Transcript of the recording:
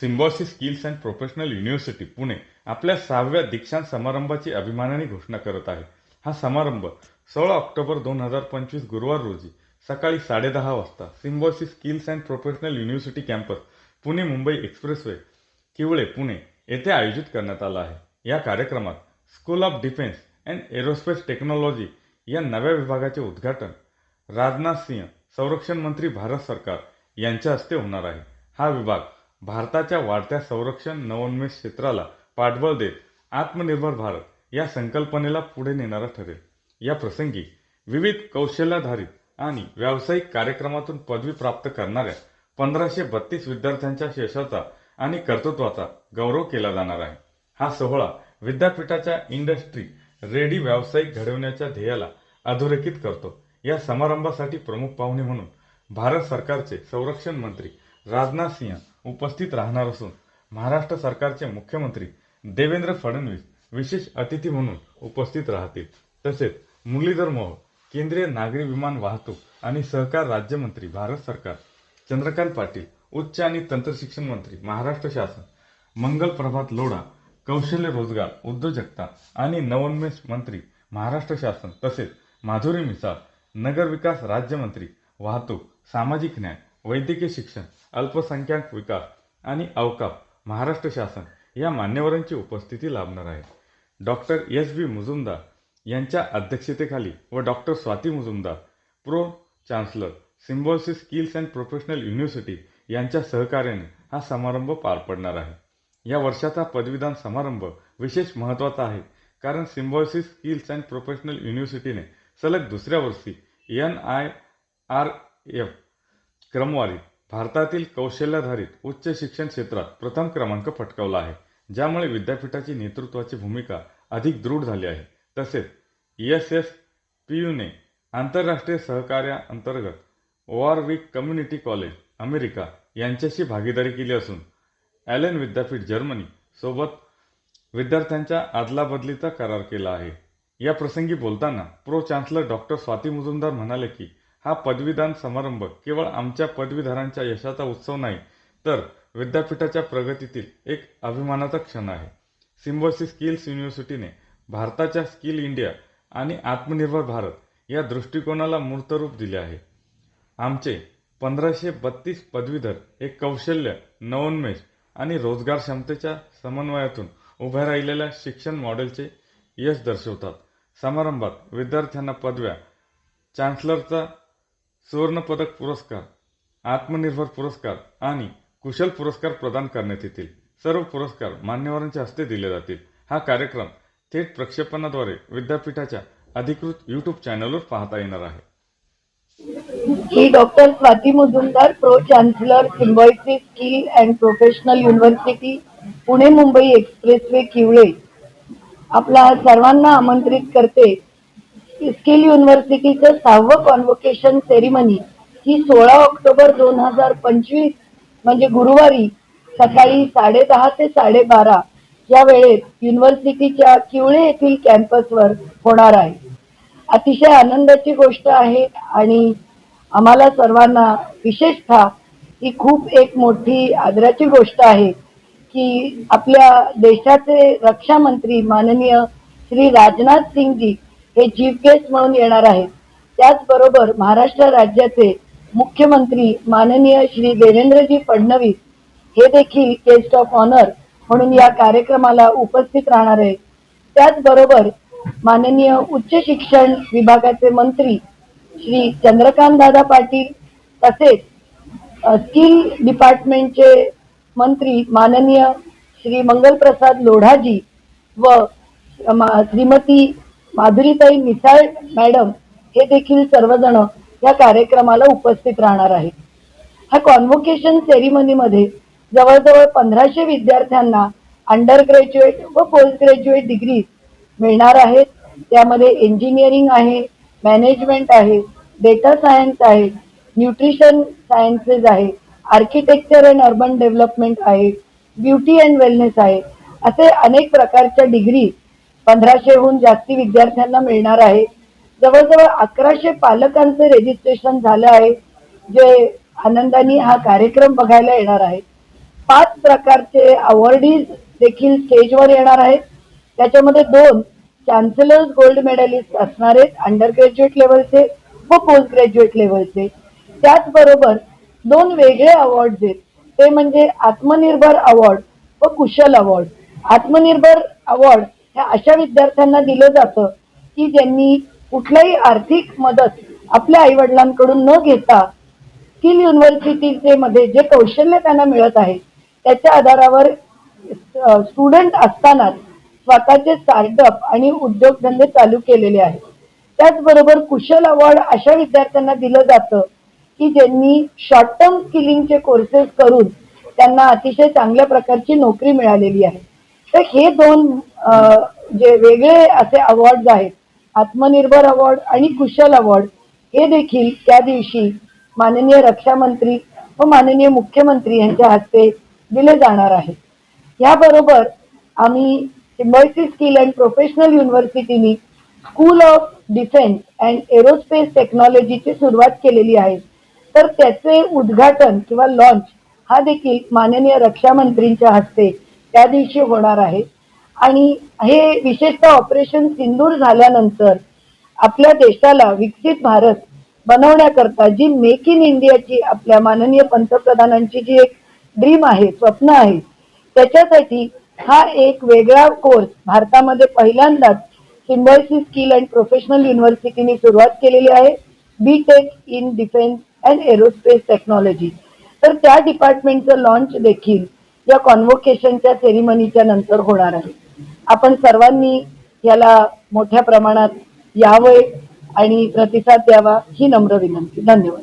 Symbiosis skills and professional university Pune. आपल्या सहाव्या दीक्षांत समारंभाची अभिमानाने घोषणा करत आहे. हा समारंभ सोळा ऑक्टोबर दोन हजार पंचवीस गुरुवार रोजी सकाळी साडेदहा वाजता Symbiosis skills and professional university campus Pune Mumbai expressway Kiwale Pune येथे आयोजित करण्यात आला आहे. या कार्यक्रमात school of defence and aerospace technology या नव्या विभागाचे उद्घाटन राजनाथ सिंह संरक्षण मंत्री भारत सरकार यांच्या हस्ते होणार आहे. हा विभाग भारताच्या वाढत्या संरक्षण नवोन्मेष क्षेत्राला पाठबळ देत आत्मनिर्भर भारत या संकल्पनेला पुढे नेणारा ठरेल. या प्रसंगी विविध कौशल्याधारित आणि व्यावसायिक कार्यक्रमातून पदवी प्राप्त करणाऱ्या पंधराशे बत्तीस विद्यार्थ्यांच्या यशाचा आणि कर्तृत्वाचा गौरव केला जाणार आहे. हा सोहळा विद्यापीठाच्या इंडस्ट्री रेडी व्यावसायिक घडवण्याच्या ध्येयाला अधोरेखित करतो. या समारंभासाठी प्रमुख पाहुणे म्हणून भारत सरकारचे संरक्षण मंत्री राजनाथ सिंह उपस्थित राहणार असून महाराष्ट्र सरकारचे मुख्यमंत्री देवेंद्र फडणवीस विशेष अतिथी म्हणून उपस्थित राहतील. तसेच मुरलीधर मोहोळ केंद्रीय नागरी विमान वाहतूक आणि सहकार राज्यमंत्री भारत सरकार चंद्रकांत पाटील उच्च आणि तंत्रशिक्षण मंत्री महाराष्ट्र शासन मंगल प्रभात लोढा कौशल्य रोजगार उद्योजकता आणि नवोन्मेष मंत्री महाराष्ट्र शासन तसेच माधुरी मिसाळ नगरविकास राज्यमंत्री वाहतूक सामाजिक न्याय वैद्यकीय शिक्षण अल्पसंख्याक विकास आणि अवकाप महाराष्ट्र शासन या मान्यवरांची उपस्थिती लाभणार आहे. डॉक्टर एस बी मुजुमदार यांच्या अध्यक्षतेखाली व doctor Swati Mujumdar pro. Chancellor Symbiosis skills and professional university यांच्या सहकार्याने हा समारंभ पार पडणार आहे. या वर्षाचा पदवीदान समारंभ विशेष महत्त्वाचा आहे कारण सिम्बॉसिस स्किल्स अँड प्रोफेशनल युनिव्हर्सिटीने सलग दुसऱ्या वर्षी एन आय आर एफ क्रमवारीत भारतातील कौशल्याधारित उच्च शिक्षण क्षेत्रात प्रथम क्रमांक पटकावला आहे ज्यामुळे विद्यापीठाची नेतृत्वाची भूमिका अधिक दृढ झाली आहे. तसेच एस एस पी यूने आंतरराष्ट्रीय सहकार्याअंतर्गत वॉरविक कम्युनिटी कॉलेज अमेरिका यांच्याशी भागीदारी केली असून ॲलेन विद्यापीठ जर्मनी सोबत विद्यार्थ्यांच्या आदलाबदलीचा करार केला आहे. या प्रसंगी बोलताना pro chancellor doctor Swati Mujumdar म्हणाले की हा पदवीदान समारंभ केवळ आमच्या पदवीधरांच्या यशाचा उत्सव नाही तर विद्यापीठाच्या प्रगतीतील एक अभिमानाचा क्षण आहे. सिम्बॉसिस स्किल्स युनिव्हर्सिटीने भारताच्या स्किल इंडिया आणि आत्मनिर्भर भारत या दृष्टिकोनाला मूर्तरूप दिले आहे. आमचे पंधराशे बत्तीस पदवीधर हे कौशल्य नवोन्मेष आणि रोजगार क्षमतेच्या समन्वयातून उभ्या राहिलेल्या शिक्षण मॉडेलचे यश दर्शवतात. समारंभात विद्यार्थ्यांना पदव्या चान्सलरचा सुवर्णपदक पुरस्कार आत्मनिर्भर पुरस्कार आणि कुशल पुरस्कार प्रदान करण्यात येतील. सर्व पुरस्कार मान्यवरांच्या हस्ते दिले जातील. हा कार्यक्रम थेट प्रक्षेपणाद्वारे विद्यापीठाच्या अधिकृत युट्यूब चॅनलवर पाहता येणार आहे. ही doctor Swati Mujumdar pro chancellor Symbiosis skill and professional university Pune Mumbai expressway Kiwale. आपला सर्वांना आमंत्रित करते स्किल युनिव्हर्सिटीचं सहावं कॉन्व्होकेशन सेरिमनी ही सोळा ऑक्टोबर दोन हजार पंचवीस म्हणजे गुरुवारी सकाळी साडेदहा ते साडेबारा या वेळेत युनिव्हर्सिटीच्या किवळे येथील कॅम्पसवर होणार आहे. अतिशय आनंदाची गोष्ट आहे आणि आम्हाला सर्वांना विशेषतः ही खूप एक मोठी आदराची गोष्ट आहे की आपल्या देशाचे रक्षा मंत्री माननीय श्री राजनाथ सिंगजी हे चीफ गेस्ट म्हणून येणार आहेत त्याचबरोबर महाराष्ट्र राज्याचे मुख्यमंत्री माननीय श्री देवेंद्रजी फडणवीस हे देखील गेस्ट ऑफ ऑनर म्हणून या कार्यक्रमाला उपस्थित राहणार आहेत. त्याचबरोबर माननीय उच्च शिक्षण विभागाचे मंत्री श्री चंद्रकांत दादा पाटील तसेच स्किल डिपार्टमेंटचे मंत्री माननीय श्री मंगलप्रसाद लोढाजी व मा- श्रीमती माधुरीताई मिसाळ मॅडम हे देखील सर्वजण या कार्यक्रमाला उपस्थित राहणार आहेत. ह्या कॉन्व्होकेशन सेरिमनीमध्ये जवळजवळ पंधराशे विद्यार्थ्यांना अंडर ग्रॅज्युएट व पोस्ट ग्रॅज्युएट डिग्री मिळणार आहेत. त्यामध्ये इंजिनिअरिंग आहे मॅनेजमेंट आहे डेटा सायन्स आहे न्यूट्रिशन सायन्सेस आहे आर्किटेक्चर अँड अर्बन डेव्हलपमेंट आहे ब्युटी अँड वेलनेस आहे. असे अनेक प्रकारच्या डिग्री पंधराशेहून जास्ती विद्यार्थ्यांना मिळणार आहे. जवळजवळ अकराशे पालकांचं रेजिस्ट्रेशन झालं आहे. जे आनंदाने हा कार्यक्रम बघायला येणार आहे पाच प्रकारचे अवॉर्डीज देखील स्टेजवर येणार आहेत. त्याच्यामध्ये दोन चान्सलर्स गोल्ड मेडलिस्ट असणार आहेत अंडर ग्रॅज्युएट लेवलचे व पोस्ट ग्रॅज्युएट लेवलचे त्याचबरोबर दोन वेगळे अवॉर्ड आहेत. ते म्हणजे आत्मनिर्भर अवॉर्ड व कुशल अवॉर्ड आत्मनिर्भर अवॉर्ड ह्या अशा विद्यार्थ्यांना दिलं जातं की ज्यांनी कुठलाही आर्थिक मदत आपल्या आईवडिलांकडून न घेता स्किल युनिव्हर्सिटीचे मध्ये जे कौशल्य त्यांना मिळत आहे त्याच्या आधारावर स्टुडंट असतानाच स्वतःचे स्टार्टअप आणि उद्योगधंदे चालू केलेले आहेत. त्याचबरोबर कुशल अवॉर्ड अशा विद्यार्थ्यांना दिलं जातं की ज्यांनी शॉर्ट टर्म स्किलिंगचे कोर्सेस करून त्यांना अतिशय चांगल्या प्रकारची नोकरी मिळालेली आहे. तर हे दोन जे वेगळे असे अवॉर्ड आहेत आत्मनिर्भर अवॉर्ड आणि कुशल अवॉर्ड हे देखील त्या दिवशी माननीय रक्षा मंत्री व माननीय मुख्यमंत्री यांच्या हस्ते दिले जाणार आहेत. याबरोबर आम्ही Symbiosis skill and professional युनिव्हर्सिटीनी school of defence and aerospace टेक्नॉलॉजीची सुरुवात केलेली आहे. तर त्याचे उद्घाटन किंवा लॉन्च हा देखील माननीय रक्षा मंत्रींच्या हस्ते त्या दिवशी होणार आहे. आणि हे विशेषतः ऑपरेशन सिंदूर झाल्यानंतर आपल्या देशाला विकसित भारत बनवण्याकरता जी मेक इन इंडियाची आपल्या माननीय पंतप्रधानांची जी एक ड्रीम आहे स्वप्न आहे त्याच्यासाठी हा एक वेगळा कोर्स भारतामध्ये पहिल्यांदाच सिम्बॉयसिस स्किल अँड प्रोफेशनल युनिव्हर्सिटीने सुरुवात केलेली आहे. B tech in defence and aerospace technology तर त्या डिपार्टमेंटचं लॉन्च देखील या कॉन्व्होकेशनच्या सेरिमनीच्या नंतर होणार आहे. आपण सर्वांनी याला मोठ्या प्रमाणात यावं आणि प्रतिसाद द्यावा ही नम्र विनंती. धन्यवाद.